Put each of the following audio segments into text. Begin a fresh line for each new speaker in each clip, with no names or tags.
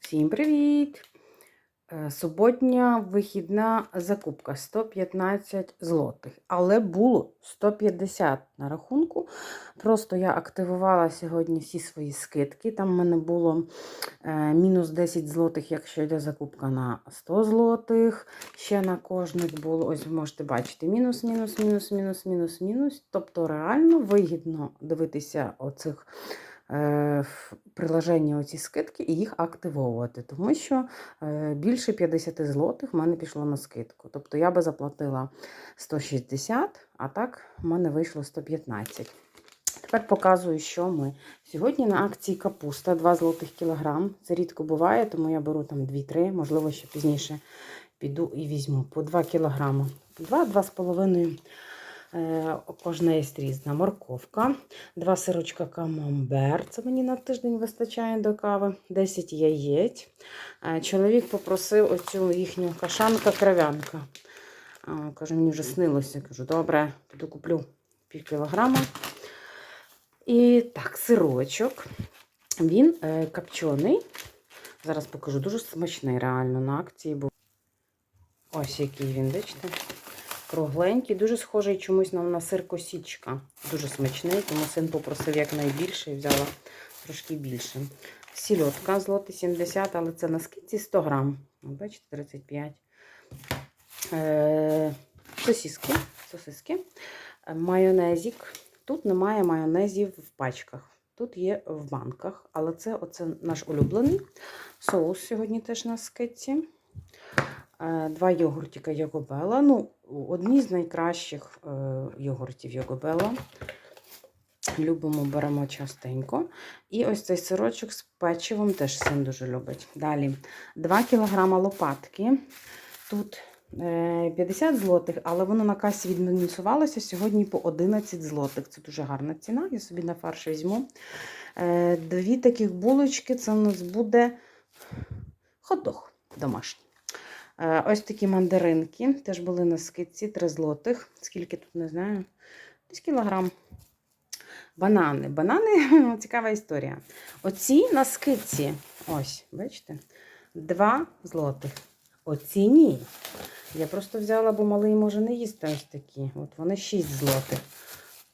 Всім привіт! Е, Суботня вихідна закупка 115 злотих, але було 150 на рахунку. Просто я активувала сьогодні всі свої скидки. Там в мене було е, мінус 10 злотих, якщо йде закупка на 100 злотих. Ще на кожних було, ось ви можете бачити, мінус, мінус, мінус, мінус, мінус, мінус. Тобто реально вигідно дивитися оцих в приложенні оці скидки і їх активовувати, тому що е, більше 50 злотих в мене пішло на скидку. Тобто я би заплатила 160, а так в мене вийшло 115. Тепер показую, що ми. Сьогодні на акції капуста 2 злотих кілограм. Це рідко буває, тому я беру там 2-3, можливо, ще пізніше піду і візьму по 2 кілограми. 2-2,5 е, кожна є різна морковка, два сирочка камамбер, це мені на тиждень вистачає до кави, 10 яєць. Е, Чоловік попросив оцю їхню кашанка-кров'янка. А, Каже, мені вже снилося. Кажу, добре, піду куплю пів кілограма. І так, сирочок. Він е, копчений. Зараз покажу, дуже смачний реально на акції був. Ось який він, бачите? Кругленький, дуже схожий чомусь на, на сир косічка. Дуже смачний, тому син попросив якнайбільше і взяла трошки більше. Сільотка злоти 70, але це на скидці 100 грам. Бачите, 35. Е, сосиски, сосиски. Майонезик. Тут немає майонезів в пачках. Тут є в банках, але це оце наш улюблений. Соус сьогодні теж на скидці. Е, Два йогуртика Йогобела. Ну, одні з найкращих е, йогуртів Йогобела. Любимо, беремо частенько. І ось цей сирочок з печивом теж син дуже любить. Далі 2 кг лопатки. Тут е, 50 злотих, але воно на касі відмінусувалося сьогодні по 11 злотих. Це дуже гарна ціна. Я собі на фарш візьму. Е, Дві таких булочки це у нас буде хот-дог домашній. Е, Ось такі мандаринки. Теж були на скидці 3 злотих. Скільки тут не знаю. Десь кілограм. Банани. Банани цікава історія. Оці на скидці. Ось, бачите? 2 злотих. Оці ні. Я просто взяла, бо малий може не їсти ось такі. От вони 6 злотих.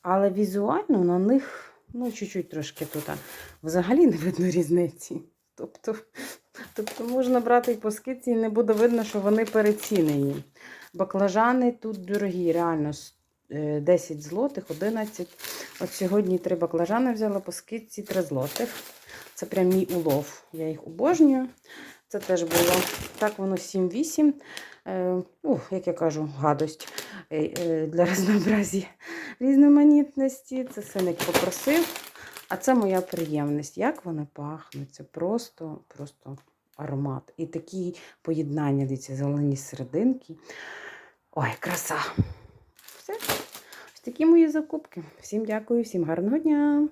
Але візуально на них, ну, чуть-чуть трошки тут, взагалі не видно різниці. Тобто, тобто можна брати і по скидці, і не буде видно, що вони перецінені. Баклажани тут дорогі, реально е, 10 злотих, 11. От сьогодні три баклажани взяла по скидці 3 злотих. Це прям мій улов. Я їх обожнюю. Це теж було так, воно 7-8. Е, ух, як я кажу, гадость е, е, для разнообразі різноманітності. Це синик попросив. А це моя приємність. Як вони пахнуть? Це просто, просто аромат. І такі поєднання, дивіться, зелені серединки. Ой, краса! Все. Ось такі мої закупки. Всім дякую, всім гарного дня!